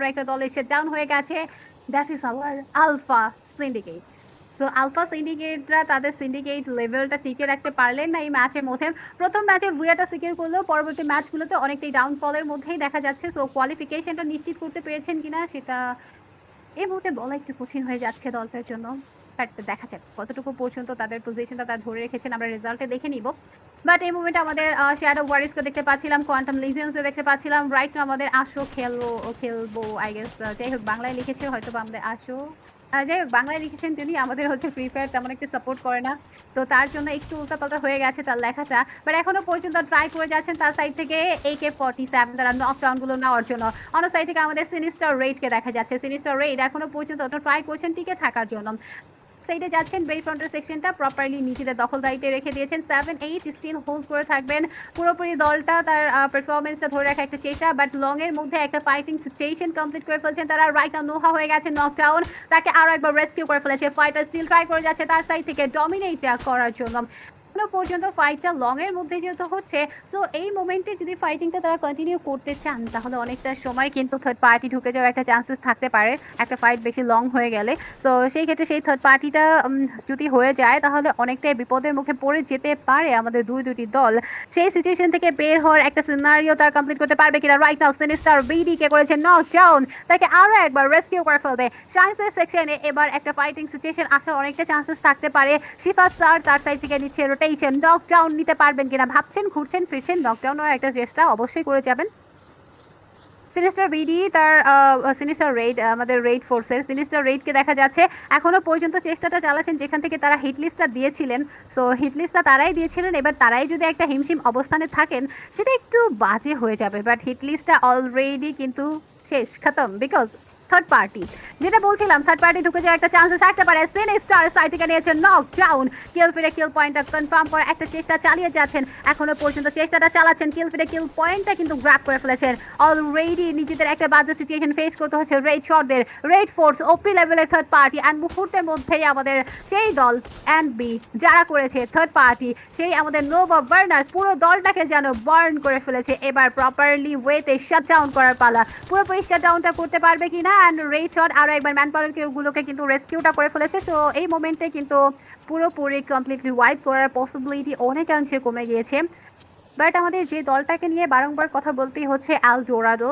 আরও একটা দল এসে ডাউন হয়ে গেছে। That is our alpha syndicate so alpha সিন্ডিকেটরা তাদের সিন্ডিকেট লেভেলটা টিকে রাখতে পারলেন না এই ম্যাচের মধ্যে। প্রথম ম্যাচে ভুয়াটা সিকিউর করলেও পরবর্তী ম্যাচগুলোতে অনেকটাই ডাউনফলের মধ্যেই দেখা যাচ্ছে। সো কোয়ালিফিকেশনটা নিশ্চিত করতে পেরেছেন কিনা সেটা এই মুহূর্তে বলা একটু কঠিন হয়ে যাচ্ছে দলটার জন্য। দেখা যাক কতটুকু পর্যন্ত তাদের পজিশনটা তারা ধরে রেখেছেন। আমরা রেজাল্টে দেখে নিব। বাট এই মুভমেন্টে আমাদের শ্যাডো ওয়ারিসকে দেখতে পাচ্ছিলাম কোয়ান্টাম লিজেন্সকে দেখতে পাচ্ছিলাম। রাইট আমাদের আসো খেলব খেলব আই গেস যাই হোক, বাংলায় লিখেছে হয়তো আমাদের আসো যাই হোক, বাংলায় লিখেছেন তিনি, আমাদের হচ্ছে ফ্রি ফায়ার তেমন একটু সাপোর্ট করে না। তো তার জন্য একটু উল্টাপাল্টা হয়ে গেছে তার লেখাটা। বাট এখনও পর্যন্ত ট্রাই করে যাচ্ছেন তার সাইড থেকে এ কে ফর্টি সেভেন তারা নকডাউনগুলো নেওয়ার জন্য। অন্য সাইড থেকে আমাদের সিনিস্টার রেটকে দেখা যাচ্ছে। সিনিস্টার রেট এখনও পর্যন্ত ট্রাই করছেন, টিকে থাকার জন্য। সাইডে যাচ্ছেন বেই ফ্রন্টের সেকশনটা প্রপারলি নিজেদের দখলদারিতে রেখে দিয়েছেন। সেভেন এইট স্টিল হোল্ড করে থাকবেন। পুরোপুরি দলটা তার পারফরমেন্সটা ধরে রাখা একটা চেষ্টা বাট লং এর মধ্যে একটা ফাইটিং সিচুয়েশন কমপ্লিট করে ফেলছেন তারা। রাইট নাও নোহা হয়ে গেছে নকডাউন তাকে আরও একবার রেস্কিউ করে ফেলেছে। ফাইটার স্টিল ট্রাই করে যাচ্ছে তার সাইড থেকে। ডমিনেট করার জন্য। এখনও পর্যন্ত ফাইটটা লং এর মধ্যে যেহেতু হচ্ছে সো এই মোমেন্টে যদি ফাইটিংটা তারা কন্টিনিউ করতে চান, তাহলে অনেকটা সময় কিন্তু থার্ড পার্টি ঢুকে যাওয়ার একটা চান্সেস থাকতে পারে। একটা ফাইট বেশি লং হয়ে গেলে। তো সেই ক্ষেত্রে সেই থার্ড পার্টিটা যদি হয়ে যায়, তাহলে অনেকটাই বিপদের মুখে পড়ে যেতে পারে আমাদের দুই দুটি দল। সেই সিচুয়েশন থেকে বের হওয়ার একটা সিনারিও তারা কমপ্লিট করতে পারবে কিনা? রাইট নাও সিনিস্টার বিডি কে করেছে নক ডাউন তাকে আরও একবার রেস্কিউ করে ফেলবে। সায়েন্সের সেকশনে এবার একটা ফাইটিং সিচুয়েশন আসার অনেকটা চান্সেস থাকতে পারে। শিফা স্যার তার সাইড থেকে নিচ্ছে। রোটেশন নকডাউন নিতে পারবেন কিনা? ভাবছেন, ঘুরছেন, ফিরছেন নকডাউন হওয়ার একটা চেষ্টা অবশ্যই করে যাবেন। সিনিস্টার বিডি তার সিনিস্টার রেড আমাদের রেড ফোর্সের সিনিস্টার রেডকে দেখা যাচ্ছে এখনও পর্যন্ত চেষ্টাটা চালাচ্ছেন, যেখান থেকে তারা হিটলিস্টটা দিয়েছিলেন। সো হিটলিস্টটা তারাই দিয়েছিলেন, এবার তারাই যদি একটা হিমশিম অবস্থানে থাকেন, সেটা একটু বাজে হয়ে যাবে। বাট হিটলিস্টটা অলরেডি কিন্তু শেষ, খতম বিকজ থার্ড পার্টি যেটা বলছিলাম থার্ড পার্টি ঢুকে যাওয়ার একটা চান্সেস থাকতে পারে। সিনিস্টার সাইড থেকে নিয়েছে নক ডাউন কিল ফিরে কিল পয়েন্টটা কনফার্ম করার একটা চেষ্টা চালিয়ে যাচ্ছেন। এখনও পর্যন্ত চেষ্টাটা চালাচ্ছেন। কিল ফিরে কিল পয়েন্টটা কিন্তু গ্র্যাপ করে ফেলেছেন। অলরেডি নিজেদের একটা বাজে সিচুয়েশন ফেস করতে হচ্ছে রেড শটদের রেড ফোর্স ওপি লেভেলের থার্ড পার্টি অ্যান্ড মুহূর্তের মধ্যেই আমাদের সেই দল অ্যান্ড বি যারা করেছে থার্ড পার্টি সেই আমাদের নোভা বার্নার পুরো দলটাকে যেন বার্ন করে ফেলেছে। এবার প্রপারলি ওয়েতে শাট ডাউন করার পালা। পুরোপুরি শাট ডাউনটা করতে পারবে কিনা? অ্যান্ড রেড আরও একবার ম্যান পাওয়ারগুলোকে কিন্তু রেস্কিউটা করে ফেলেছে। তো এই মোমেন্টে কিন্তু পুরোপুরি কমপ্লিটলি ওয়াইপ করার পসিবিলিটি অনেকাংশে কমে গিয়েছে। বাট আমাদের যে দলটাকে নিয়ে বারংবার কথা বলতেই হচ্ছে আল জোরাডো